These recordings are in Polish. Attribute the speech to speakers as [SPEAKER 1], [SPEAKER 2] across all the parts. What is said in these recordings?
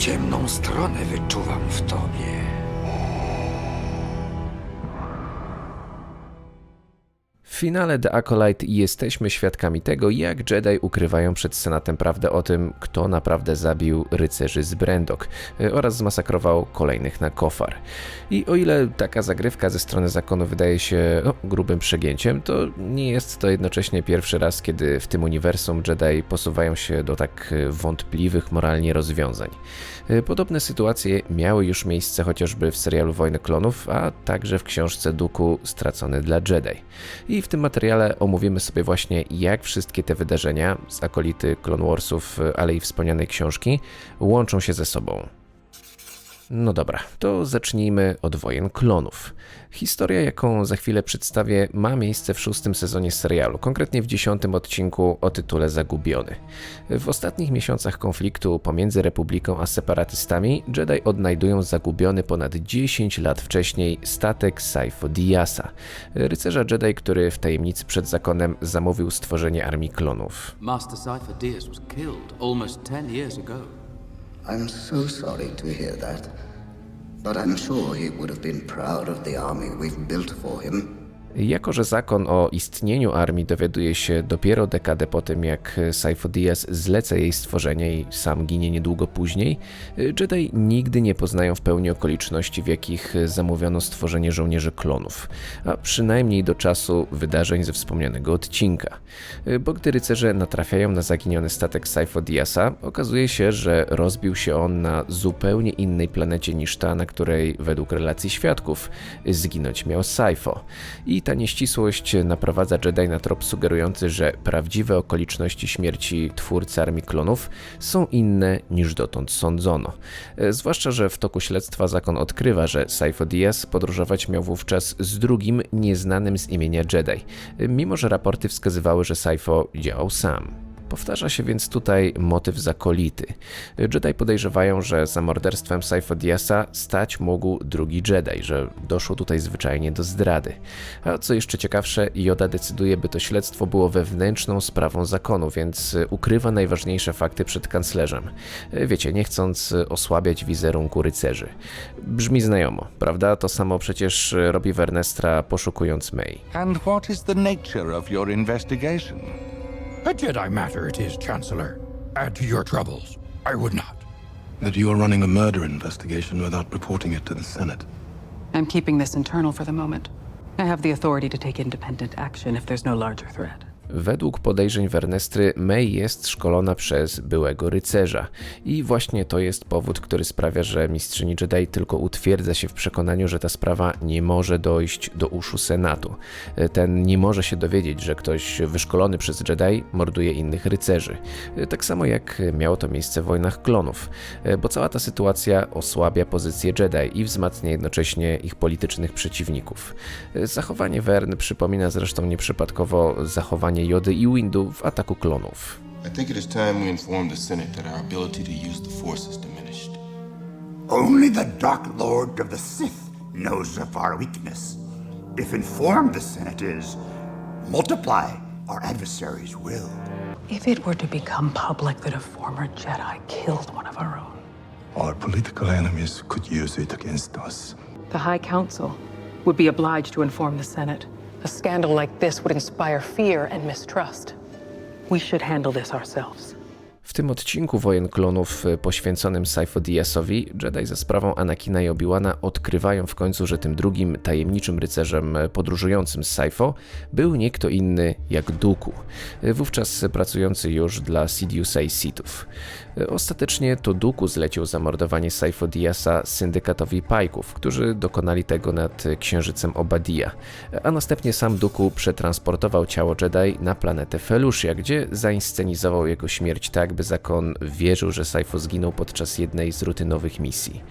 [SPEAKER 1] Ciemną stronę wyczuwam w tobie.
[SPEAKER 2] Finale The Acolyte jesteśmy świadkami tego, jak Jedi ukrywają przed Senatem prawdę o tym, kto naprawdę zabił rycerzy z Brendok y, oraz zmasakrował kolejnych na Kofar. I o ile taka zagrywka ze strony zakonu wydaje się no, grubym przegięciem, to nie jest to jednocześnie pierwszy raz, kiedy w tym uniwersum Jedi posuwają się do tak y, wątpliwych moralnie rozwiązań. Y, Podobne sytuacje miały już miejsce chociażby w serialu Wojny Klonów, a także w książce Duku Stracony dla Jedi. I w tym materiale omówimy sobie właśnie, jak wszystkie te wydarzenia z akolity Clone Warsów, ale i wspomnianej książki łączą się ze sobą. No dobra, to zacznijmy od wojen klonów. Historia, jaką za chwilę przedstawię, ma miejsce w szóstym sezonie serialu, konkretnie w dziesiątym odcinku o tytule Zagubiony. W ostatnich miesiącach konfliktu pomiędzy Republiką a separatystami Jedi odnajdują zagubiony ponad 10 lat wcześniej statek Saifo Dyasa, rycerza Jedi, który w tajemnicy przed zakonem zamówił stworzenie armii klonów.
[SPEAKER 3] Master Cypher Diaz was killed almost ten years ago.
[SPEAKER 4] I'm so sorry to hear that. But I'm sure he would have been proud of the army we've built for him.
[SPEAKER 2] Jako, że zakon o istnieniu armii dowiaduje się dopiero dekadę po tym, jak Saifo Dyaz zleca jej stworzenie i sam ginie niedługo później, Jedi nigdy nie poznają w pełni okoliczności, w jakich zamówiono stworzenie żołnierzy klonów, a przynajmniej do czasu wydarzeń ze wspomnianego odcinka. Bo gdy rycerze natrafiają na zaginiony statek Saifo Dyasa, okazuje się, że rozbił się on na zupełnie innej planecie niż ta, na której według relacji świadków zginąć miał Saifo. I ta nieścisłość naprowadza Jedi na trop sugerujący, że prawdziwe okoliczności śmierci twórcy Armii Klonów są inne niż dotąd sądzono. E, Zwłaszcza, że w toku śledztwa zakon odkrywa, że Saifo Dyaz podróżować miał wówczas z drugim, nieznanym z imienia Jedi, e, mimo że raporty wskazywały, że Saifo działał sam. Powtarza się więc tutaj motyw zakolity. Jedi podejrzewają, że za morderstwem Saifo stać mógł drugi Jedi, że doszło tutaj zwyczajnie do zdrady. A co jeszcze ciekawsze, Yoda decyduje, by to śledztwo było wewnętrzną sprawą zakonu, więc ukrywa najważniejsze fakty przed kanclerzem. Wiecie, nie chcąc osłabiać wizerunku rycerzy. Brzmi znajomo, prawda? To samo przecież robi Wernestra poszukując May.
[SPEAKER 5] And what is the nature of your investigation?
[SPEAKER 6] A Jedi matter it is, Chancellor. Add to your troubles. I would not.
[SPEAKER 7] that you are running a murder investigation without reporting it to the Senate.
[SPEAKER 8] I'm keeping this internal for the moment. I have the authority to take independent action if there's no larger threat.
[SPEAKER 2] Według podejrzeń Wernestry, May jest szkolona przez byłego rycerza. I właśnie to jest powód, który sprawia, że mistrzyni Jedi tylko utwierdza się w przekonaniu, że ta sprawa nie może dojść do uszu Senatu. Ten nie może się dowiedzieć, że ktoś wyszkolony przez Jedi morduje innych rycerzy. Tak samo jak miało to miejsce w wojnach klonów, bo cała ta sytuacja osłabia pozycję Jedi i wzmacnia jednocześnie ich politycznych przeciwników. Zachowanie Wern przypomina zresztą nieprzypadkowo zachowanie Jody i Windu w ataku klonów.
[SPEAKER 9] I think it is time we inform the Senate that our ability to use the Force is diminished.
[SPEAKER 10] Only the Dark Lord of the Sith knows of our weakness. If informed the Senate is, multiply, our adversaries will.
[SPEAKER 8] If it were to become public that a former Jedi killed one of our own,
[SPEAKER 7] Our political enemies could use it against us.
[SPEAKER 8] the High Council would be obliged to inform the Senate. A scandal like this would inspire fear and mistrust. We should handle this ourselves.
[SPEAKER 2] W tym odcinku Wojen Klonów y, poświęconym Saifo Dyaz'owi, Jedi za sprawą Anakina i Obi-Wana odkrywają w końcu, że tym drugim tajemniczym rycerzem y, podróżującym z Saifo był nie kto inny jak Dooku, y, wówczas pracujący już dla Sidiousa i Sithów. Ostatecznie to Dooku zlecił zamordowanie Saifo Dyasa syndykatowi Pajków, którzy dokonali tego nad księżycem Obadia, a następnie sam Dooku przetransportował ciało Jedi na planetę Felucia, gdzie zainscenizował jego śmierć tak, by zakon wierzył, że Saifo zginął podczas jednej z rutynowych misji.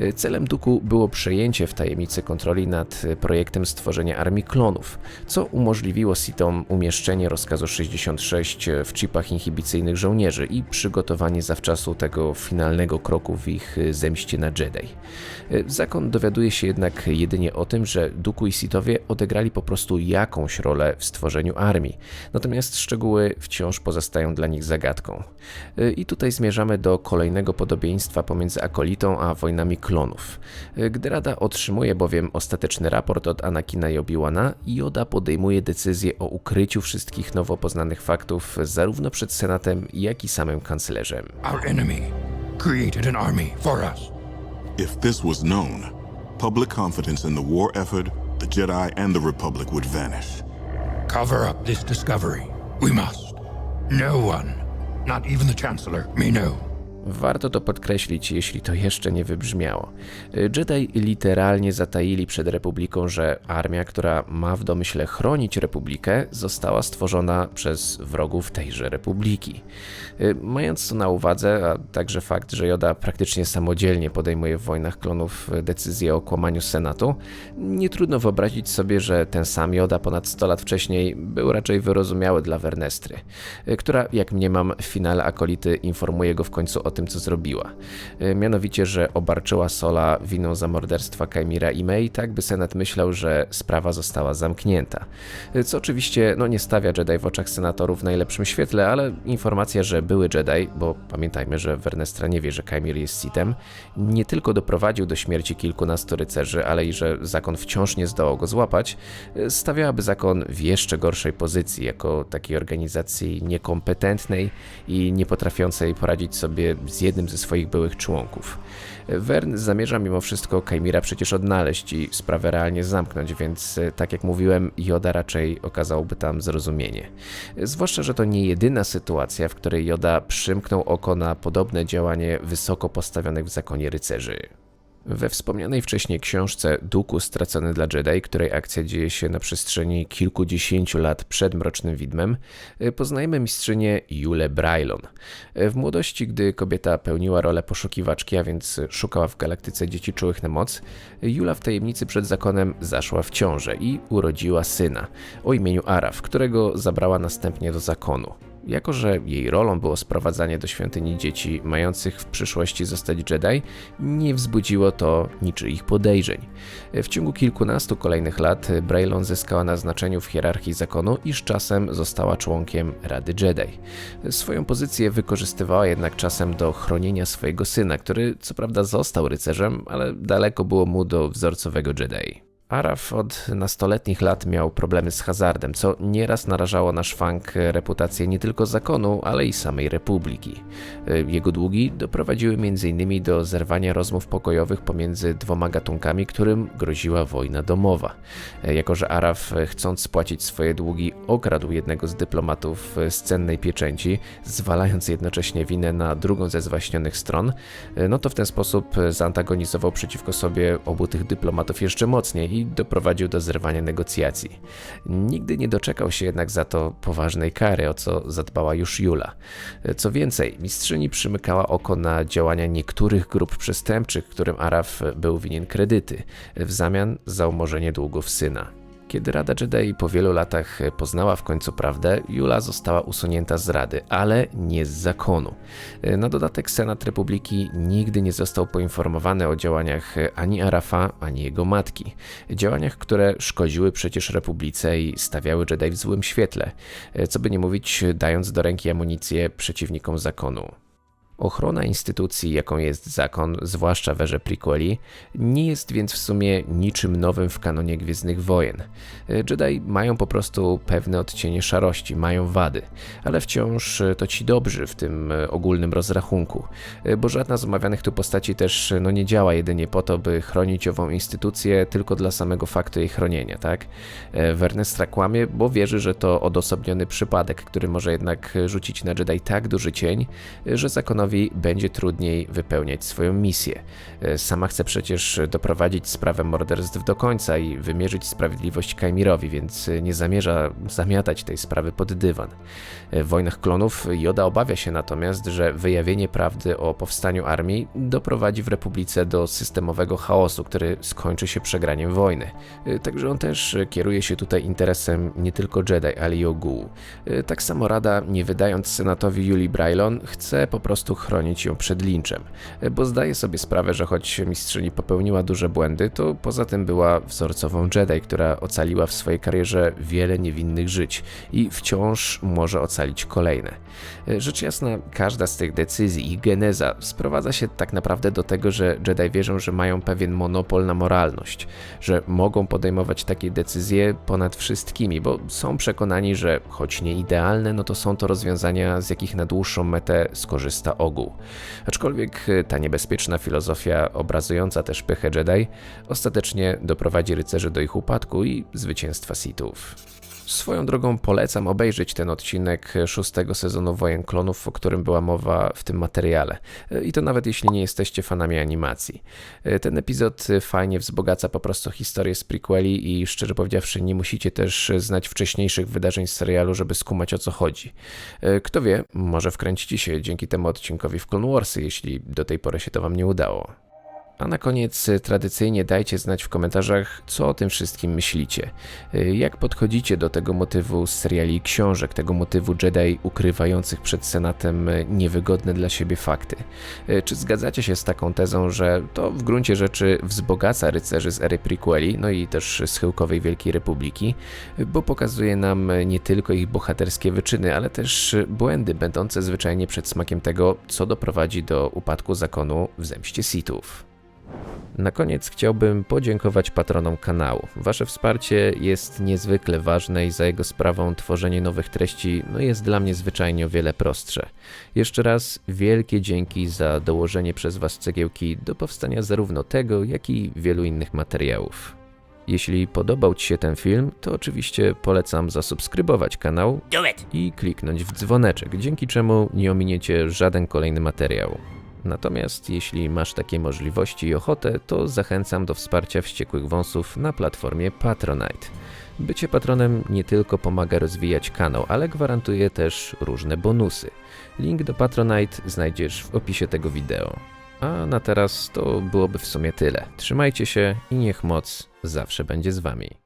[SPEAKER 2] Y, Celem Dooku było przejęcie w tajemnicy kontroli nad y, projektem stworzenia armii klonów, co umożliwiło Sithom umieszczenie rozkazu 66 w chipach inhibicyjnych żołnierzy i przygotowanie zawczasu tego finalnego kroku w ich y, zemście na Jedi. Y, Zakon dowiaduje się jednak jedynie o tym, że Dooku i Sithowie odegrali po prostu jakąś rolę w stworzeniu armii, natomiast szczegóły wciąż pozostają dla nich zagadką. Y, I tutaj zmierzamy do kolejnego podobieństwa pomiędzy Akolitą a wojnami klonów. Y, Gdy Rada otrzymuje bowiem ostateczny raport od Anakina i Obi-Wana, Yoda podejmuje decyzję o ukryciu wszystkich nowo poznanych faktów zarówno przed Senatem, jak i samym kanclerzem.
[SPEAKER 6] Our enemy created an army for us.
[SPEAKER 11] If this was known, public confidence in the war effort, the Jedi, and the Republic would vanish.
[SPEAKER 6] Cover up this discovery. We must. No one, not even the Chancellor, may know.
[SPEAKER 2] Warto to podkreślić, jeśli to jeszcze nie wybrzmiało. Jedi literalnie zataili przed Republiką, że armia, która ma w domyśle chronić Republikę, została stworzona przez wrogów tejże Republiki. Mając to na uwadze, a także fakt, że Joda praktycznie samodzielnie podejmuje w wojnach klonów decyzję o kłamaniu Senatu, nie trudno wyobrazić sobie, że ten sam Joda ponad 100 lat wcześniej był raczej wyrozumiały dla Wernestry, która, jak mniemam, w finale Akolity informuje go w końcu o tym, co zrobiła. E, Mianowicie, że obarczyła Sola winą za morderstwa Kaimira i Mei, tak by Senat myślał, że sprawa została zamknięta. E, Co oczywiście no, nie stawia Jedi w oczach senatorów w najlepszym świetle, ale informacja, że były Jedi, bo pamiętajmy, że Wernestra nie wie, że Kaimir jest Sithem, nie tylko doprowadził do śmierci kilkunastu rycerzy, ale i że zakon wciąż nie zdołał go złapać, e, stawiałaby zakon w jeszcze gorszej pozycji, jako takiej organizacji niekompetentnej i nie potrafiącej poradzić sobie z jednym ze swoich byłych członków. Wern zamierza mimo wszystko Kaimira przecież odnaleźć i sprawę realnie zamknąć, więc e, tak jak mówiłem, Joda raczej okazałby tam zrozumienie. Zwłaszcza, że to nie jedyna sytuacja, w której Joda przymknął oko na podobne działanie wysoko postawionych w zakonie rycerzy. We wspomnianej wcześniej książce Duku stracony dla Jedi, której akcja dzieje się na przestrzeni kilkudziesięciu lat przed Mrocznym Widmem, y, poznajemy mistrzynię Jule Brailon. Y, W młodości, gdy kobieta pełniła rolę poszukiwaczki, a więc szukała w galaktyce dzieci czułych na moc, Jula w tajemnicy przed zakonem zaszła w ciążę i urodziła syna o imieniu Araf, którego zabrała następnie do zakonu. Jako, że jej rolą było sprowadzanie do świątyni dzieci mających w przyszłości zostać Jedi, nie wzbudziło to niczyich podejrzeń. W ciągu kilkunastu kolejnych lat Braylon zyskała na znaczeniu w hierarchii zakonu i z czasem została członkiem Rady Jedi. Swoją pozycję wykorzystywała jednak czasem do chronienia swojego syna, który co prawda został rycerzem, ale daleko było mu do wzorcowego Jedi. Araf od nastoletnich lat miał problemy z hazardem, co nieraz narażało na szwank reputację nie tylko zakonu, ale i samej republiki. Jego długi doprowadziły m.in. do zerwania rozmów pokojowych pomiędzy dwoma gatunkami, którym groziła wojna domowa. Jako, że Araf, chcąc spłacić swoje długi, okradł jednego z dyplomatów z cennej pieczęci, zwalając jednocześnie winę na drugą ze zwaśnionych stron, no to w ten sposób zaantagonizował przeciwko sobie obu tych dyplomatów jeszcze mocniej i doprowadził do zerwania negocjacji. Nigdy nie doczekał się jednak za to poważnej kary, o co zadbała już Jula. Co więcej, mistrzyni przymykała oko na działania niektórych grup przestępczych, którym Araf był winien kredyty, w zamian za umorzenie długów syna. Kiedy Rada Jedi po wielu latach poznała w końcu prawdę, Jula została usunięta z Rady, ale nie z zakonu. Na dodatek Senat Republiki nigdy nie został poinformowany o działaniach ani Arafa, ani jego matki. Działaniach, które szkodziły przecież Republice i stawiały Jedi w złym świetle, co by nie mówić, dając do ręki amunicję przeciwnikom zakonu. Ochrona instytucji, jaką jest zakon, zwłaszcza w erze prequeli, nie jest więc w sumie niczym nowym w kanonie Gwiezdnych Wojen. Jedi mają po prostu pewne odcienie szarości, mają wady, ale wciąż to ci dobrzy w tym ogólnym rozrachunku, bo żadna z omawianych tu postaci też no, nie działa jedynie po to, by chronić ową instytucję tylko dla samego faktu jej chronienia, tak? Wernestra kłamie, bo wierzy, że to odosobniony przypadek, który może jednak rzucić na Jedi tak duży cień, że zakonowi będzie trudniej wypełniać swoją misję. Sama chce przecież doprowadzić sprawę morderstw do końca i wymierzyć sprawiedliwość Kaimirowi, więc nie zamierza zamiatać tej sprawy pod dywan. W wojnach klonów Joda obawia się natomiast, że wyjawienie prawdy o powstaniu armii doprowadzi w Republice do systemowego chaosu, który skończy się przegraniem wojny. Także on też kieruje się tutaj interesem nie tylko Jedi, ale i ogółu. Tak samo Rada, nie wydając senatowi Julii Brailon, chce po prostu prostu chronić ją przed linczem. Bo zdaje sobie sprawę, że choć mistrzyni popełniła duże błędy, to poza tym była wzorcową Jedi, która ocaliła w swojej karierze wiele niewinnych żyć i wciąż może ocalić kolejne. Rzecz jasna, każda z tych decyzji i geneza sprowadza się tak naprawdę do tego, że Jedi wierzą, że mają pewien monopol na moralność, że mogą podejmować takie decyzje ponad wszystkimi, bo są przekonani, że choć nie idealne, no to są to rozwiązania, z jakich na dłuższą metę skorzysta ogół. Aczkolwiek ta niebezpieczna filozofia, obrazująca też pychę Jedi, ostatecznie doprowadzi rycerzy do ich upadku i zwycięstwa Sithów. Swoją drogą polecam obejrzeć ten odcinek szóstego sezonu Wojen Klonów, o którym była mowa w tym materiale. I to nawet jeśli nie jesteście fanami animacji. Ten epizod fajnie wzbogaca po prostu historię z prequeli i szczerze powiedziawszy nie musicie też znać wcześniejszych wydarzeń z serialu, żeby skumać o co chodzi. Kto wie, może wkręcicie się dzięki temu odcinkowi w Clone Warsy, jeśli do tej pory się to wam nie udało. A na koniec e, tradycyjnie dajcie znać w komentarzach, co o tym wszystkim myślicie. E, Jak podchodzicie do tego motywu z seriali książek, tego motywu Jedi ukrywających przed Senatem e, niewygodne dla siebie fakty? Czy zgadzacie się z taką tezą, że to w gruncie rzeczy wzbogaca rycerzy z ery prequeli, no i też schyłkowej Wielkiej Republiki, bo pokazuje nam nie tylko ich bohaterskie wyczyny, ale też błędy będące zwyczajnie przed smakiem tego, co doprowadzi do upadku zakonu w zemście Sithów. Na koniec chciałbym podziękować patronom kanału. Wasze wsparcie jest niezwykle ważne i za jego sprawą tworzenie nowych treści no jest dla mnie zwyczajnie o wiele prostsze. Jeszcze raz wielkie dzięki za dołożenie przez Was cegiełki do powstania zarówno tego, jak i wielu innych materiałów. Jeśli podobał Ci się ten film, to oczywiście polecam zasubskrybować kanał i kliknąć w dzwoneczek, dzięki czemu nie ominiecie żaden kolejny materiał. Natomiast jeśli masz takie możliwości i ochotę, to zachęcam do wsparcia wściekłych wąsów na platformie Patronite. Bycie patronem nie tylko pomaga rozwijać kanał, ale gwarantuje też różne bonusy. Link do Patronite znajdziesz w opisie tego wideo. A na teraz to byłoby w sumie tyle. Trzymajcie się i niech moc zawsze będzie z wami.